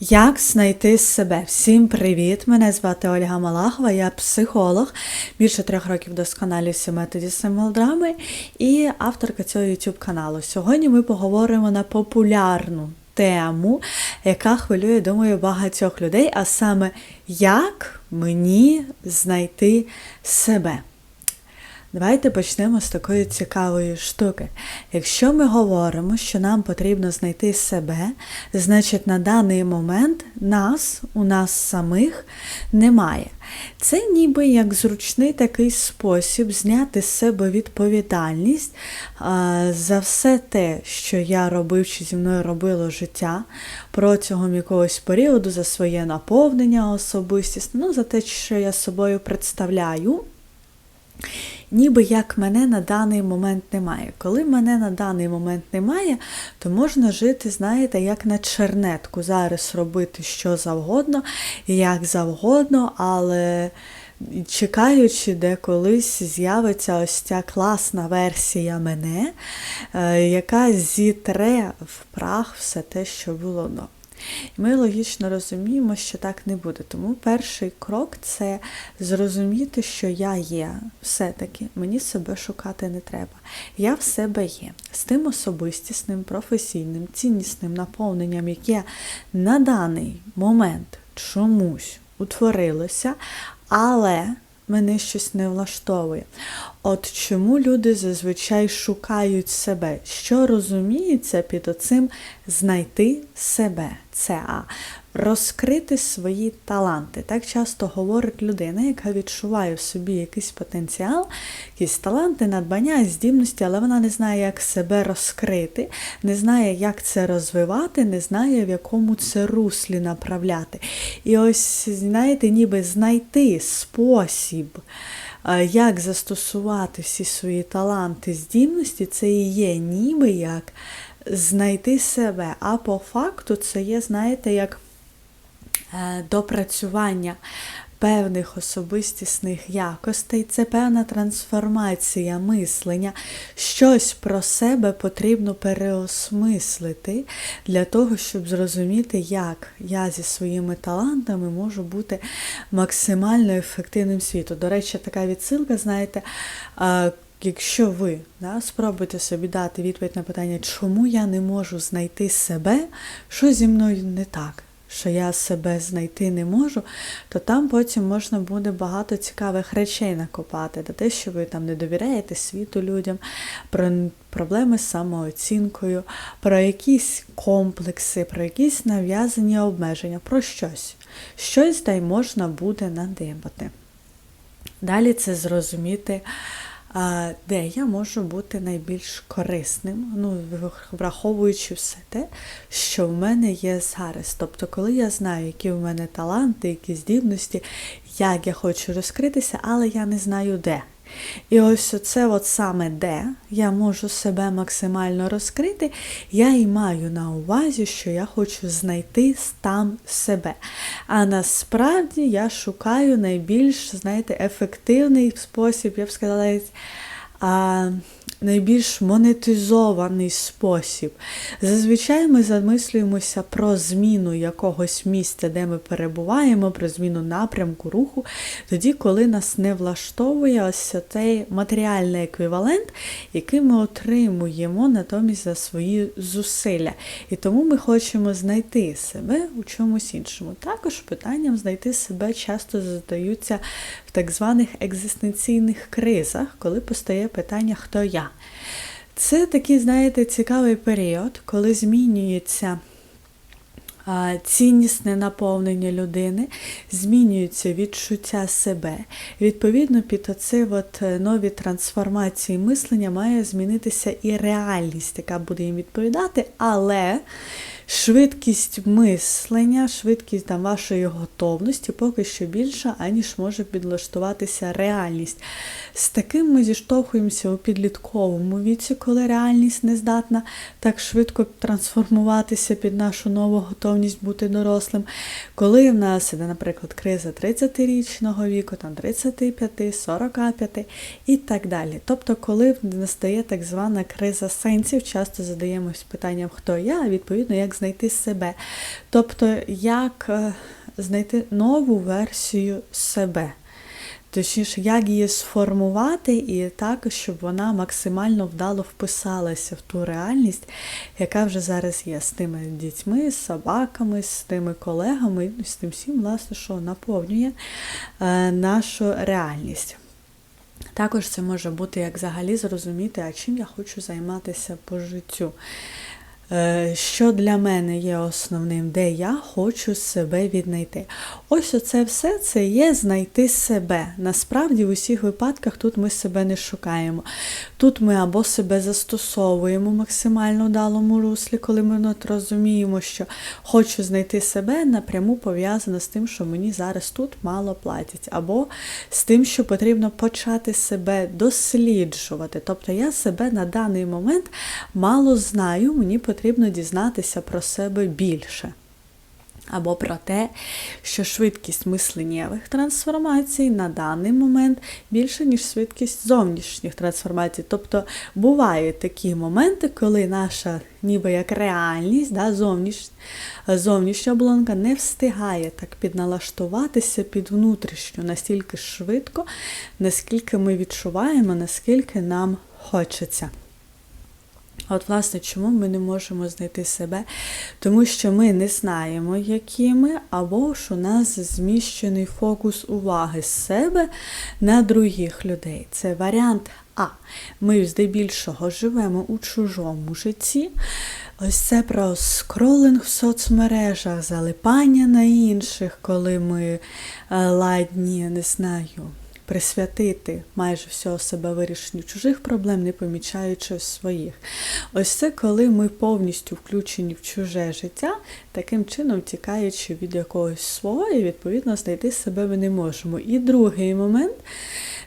Як знайти себе? Всім привіт! Мене звати Ольга Малахова, я психолог, більше трьох років досконалююся методі символдрами і авторка цього YouTube каналу. Сьогодні ми поговоримо на популярну тему, яка хвилює, думаю, багатьох людей, а саме як мені знайти себе. Давайте почнемо з такої цікавої штуки. Якщо ми говоримо, що нам потрібно знайти себе, значить на даний момент нас, у нас самих немає. Це ніби як зручний такий спосіб зняти з себе відповідальність за все те, що я робив чи зі мною робило життя протягом якогось періоду, за своє наповнення особистісне, ну, за те, що я собою представляю ніби як мене на даний момент немає. Коли мене на даний момент немає, то можна жити, знаєте, як на чернетку. Зараз робити що завгодно, як завгодно, але. Чекаючи, де колись з'явиться ось ця класна версія мене, е, яка зітре в прах все те, що було до. Ми логічно розуміємо, що так не буде. Тому перший крок це зрозуміти, що я є. Все-таки мені себе шукати не треба. Я в себе є з тим особистісним, професійним, ціннісним наповненням, яке на даний момент чомусь утворилося, але мене щось не влаштовує. От чому люди зазвичай шукають себе? Що розуміється під оцим знайти себе? Це А. Розкрити свої таланти. Так часто говорить людина, яка відчуває в собі якийсь потенціал, якісь таланти, надбання, здібності, але вона не знає, як себе розкрити, не знає, як це розвивати, не знає, в якому це руслі направляти. І ось, знаєте, ніби знайти спосіб. Як застосувати всі свої таланти, здібності, це і є ніби як знайти себе. А по факту це є, знаєте, як е, допрацювання певних особистісних якостей, це певна трансформація мислення. Щось про себе потрібно переосмислити для того, щоб зрозуміти, як я зі своїми талантами можу бути максимально ефективним світу. До речі, така відсилка, знаєте, Якщо ви да, спробуєте собі дати відповідь на питання, чому я не можу знайти себе, що зі мною не так, що я себе знайти не можу, то там потім можна буде багато цікавих речей накопати. До те, що ви там не довіряєте світу людям, про проблеми з самооцінкою, про якісь комплекси, про якісь нав'язані обмеження, про щось. Щось дай можна буде надибати. Далі це зрозуміти де я можу бути найбільш корисним, ну, враховуючи все те, що в мене є зараз. Тобто, коли я знаю, які в мене таланти, які здібності, як я хочу розкритися, але я не знаю де. І ось це от саме де я можу себе максимально розкрити, я і маю на увазі, що я хочу знайти там себе. А насправді я шукаю найбільш, знаєте, ефективний спосіб, я б сказала, а, найбільш монетизований спосіб. Зазвичай ми замислюємося про зміну якогось місця, де ми перебуваємо, про зміну напрямку руху, тоді, коли нас не влаштовує ось цей матеріальний еквівалент, який ми отримуємо натомість за свої зусилля. І тому ми хочемо знайти себе у чомусь іншому. Також питанням знайти себе часто задаються в так званих екзистенційних кризах, коли постає питання, хто я. Це такий, знаєте, цікавий період, коли змінюється ціннісне наповнення людини, змінюється відчуття себе. Відповідно, під оці от е, нові трансформації мислення має змінитися і реальність, яка буде їм відповідати, але швидкість мислення, швидкість там, вашої готовності поки що більша, аніж може підлаштуватися реальність. З таким ми зіштовхуємося у підлітковому віці, коли реальність не здатна так швидко трансформуватися під нашу нову готовність бути дорослим. Коли в нас іде, наприклад, криза 30-річного віку, там 35, 45 і так далі. Тобто, коли настає так звана криза сенсів, часто задаємось питанням, хто я, а відповідно, як знайти знайти себе. Тобто, як е, знайти нову версію себе. Точніше, як її сформувати і так, щоб вона максимально вдало вписалася в ту реальність, яка вже зараз є з тими дітьми, з собаками, з тими колегами, з тим всім, власне, що наповнює е, нашу реальність. Також це може бути як взагалі зрозуміти, а чим я хочу займатися по життю. Е, Що для мене є основним, де я хочу себе віднайти. Ось оце все це є знайти себе. Насправді, в усіх випадках тут ми себе не шукаємо. Тут ми або себе застосовуємо максимально вдалому руслі, коли ми розуміємо, що хочу знайти себе, напряму пов'язано з тим, що мені зараз тут мало платять, або з тим, що потрібно почати себе досліджувати. Тобто я себе на даний момент мало знаю, мені потрібно дізнатися про себе більше. Або про те, що швидкість мисленнєвих трансформацій на даний момент більше, ніж швидкість зовнішніх трансформацій. Тобто бувають такі моменти, коли наша ніби як реальність, да, зовніш, зовнішня оболонка не встигає так підналаштуватися під внутрішню настільки швидко, наскільки ми відчуваємо, наскільки нам хочеться. От, власне, чому ми не можемо знайти себе? Тому що ми не знаємо, які ми, або ж у нас зміщений фокус уваги з себе на других людей. Це варіант А. Ми здебільшого живемо у чужому житті. Ось це про скролинг в соцмережах, залипання на інших, коли ми е, ладні, не знаю присвятити майже всього себе вирішенню чужих проблем, не помічаючи своїх. Ось це коли ми повністю включені в чуже життя, таким чином тікаючи від якогось свого, і відповідно знайти себе ми не можемо. І другий момент.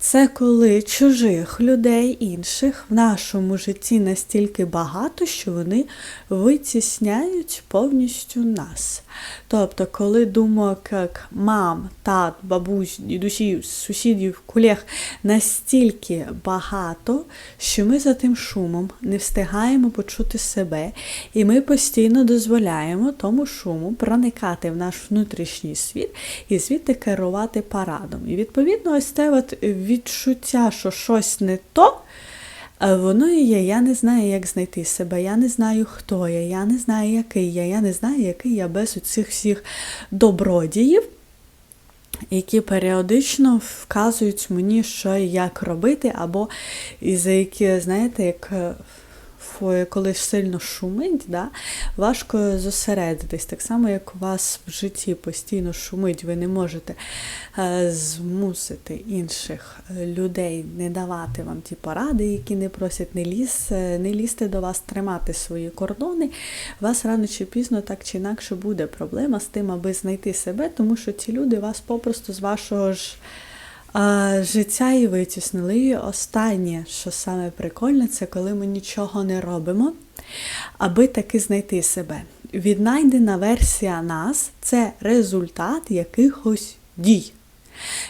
Це коли чужих людей інших в нашому житті настільки багато, що вони витісняють повністю нас. Тобто, коли думок як мам, тат, бабусь, дідусів, сусідів, колег настільки багато, що ми за тим шумом не встигаємо почути себе, і ми постійно дозволяємо тому шуму проникати в наш внутрішній світ і звідти керувати парадом. І відповідно, ось це от відчуття, що щось не то. Воно і є, я не знаю, як знайти себе, я не знаю, хто я, я не знаю, який я, я не знаю, який я без цих всіх добродіїв, які періодично вказують мені, що і як робити, або і за які, знаєте, як коли сильно шумить, да, важко зосередитись. Так само, як у вас в житті постійно шумить, ви не можете е, змусити інших людей не давати вам ті поради, які не просять, не ліз, не лізти до вас, тримати свої кордони. У вас рано чи пізно так чи інакше буде проблема з тим, аби знайти себе, тому що ці люди вас попросту з вашого ж життя і витіснили. І останнє, що саме прикольне, це коли ми нічого не робимо, аби таки знайти себе. Віднайдена версія нас це результат якихось дій.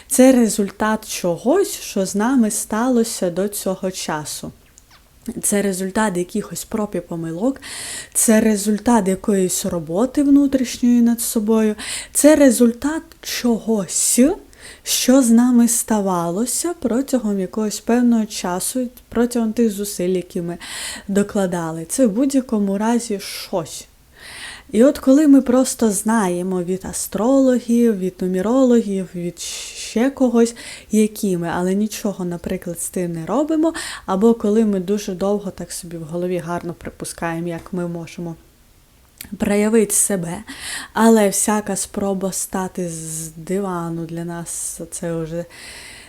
Це результат чогось, що з нами сталося до цього часу. Це результат якихось проб і помилок, це результат якоїсь роботи внутрішньої над собою, це результат чогось, що з нами ставалося протягом якогось певного часу, протягом тих зусиль, які ми докладали. Це в будь-якому разі щось. І от коли ми просто знаємо від астрологів, від нумерологів, від ще когось, які ми, але нічого, наприклад, з тим не робимо, або коли ми дуже довго так собі в голові гарно припускаємо, як ми можемо проявити себе. Але всяка спроба стати з дивану для нас це вже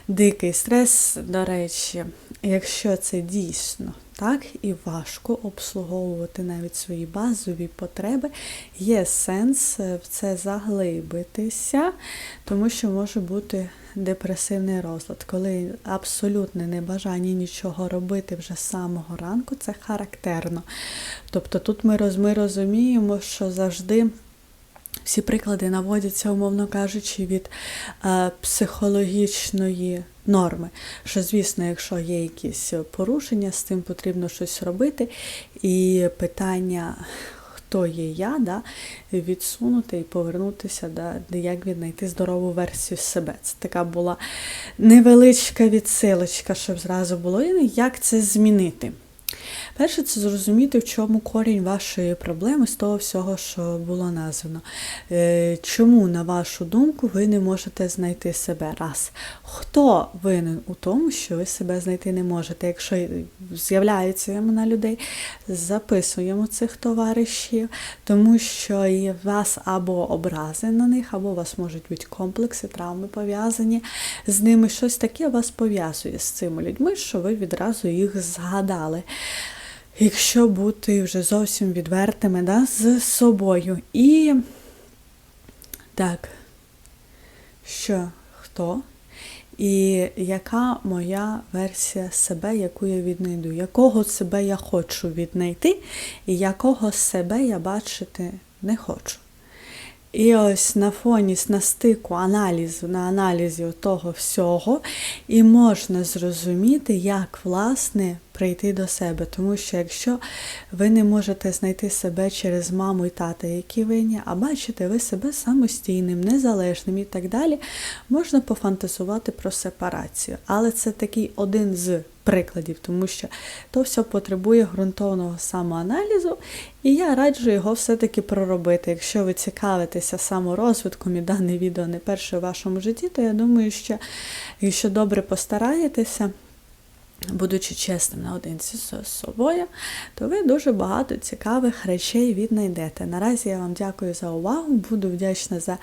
дикий стрес. До речі, якщо це дійсно так і важко обслуговувати навіть свої базові потреби, є сенс в це заглибитися, тому що може бути депресивний розлад, коли абсолютне небажання нічого робити вже з самого ранку, це характерно. Тобто тут ми, роз, ми розуміємо, що завжди. Всі приклади наводяться, умовно кажучи, від е, психологічної норми. Що, звісно, якщо є якісь порушення, з цим потрібно щось робити. І питання хто є я, да, відсунути і повернутися, да, де як віднайти здорову версію себе. Це така була невеличка відсилочка, щоб зразу було, як це змінити. Перше, це зрозуміти, в чому корінь вашої проблеми з того всього, що було названо. Е, Чому, на вашу думку, ви не можете знайти себе? Раз. Хто винен у тому, що ви себе знайти не можете? Якщо з'являються імена людей, записуємо цих товаришів, тому що в вас або образи на них, або у вас можуть бути комплекси, травми пов'язані з ними. Щось таке вас пов'язує з цими людьми, що ви відразу їх згадали. Якщо бути вже зовсім відвертими да, з собою. І так, що, хто? І яка моя версія себе, яку я віднайду? Якого себе я хочу віднайти, і якого себе я бачити не хочу. І ось на фоні на стику аналізу, на аналізі того всього, і можна зрозуміти, як власне прийти до себе. Тому що якщо ви не можете знайти себе через маму і тата, які винні, а бачите ви себе самостійним, незалежним і так далі, можна пофантазувати про сепарацію. Але це такий один з прикладів, тому що то все потребує ґрунтовного самоаналізу, і я раджу його все-таки проробити. Якщо ви цікавитеся саморозвитком і дане відео не перше в вашому житті, то я думаю, що якщо добре постараєтеся, будучи чесним наодинці з собою, то ви дуже багато цікавих речей віднайдете. Наразі я вам дякую за увагу, буду вдячна за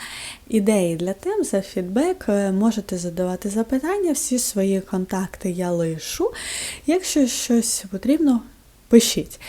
ідеї для тем, за фідбек. Е, Можете задавати запитання, всі свої контакти я лишу. Якщо щось потрібно, пишіть.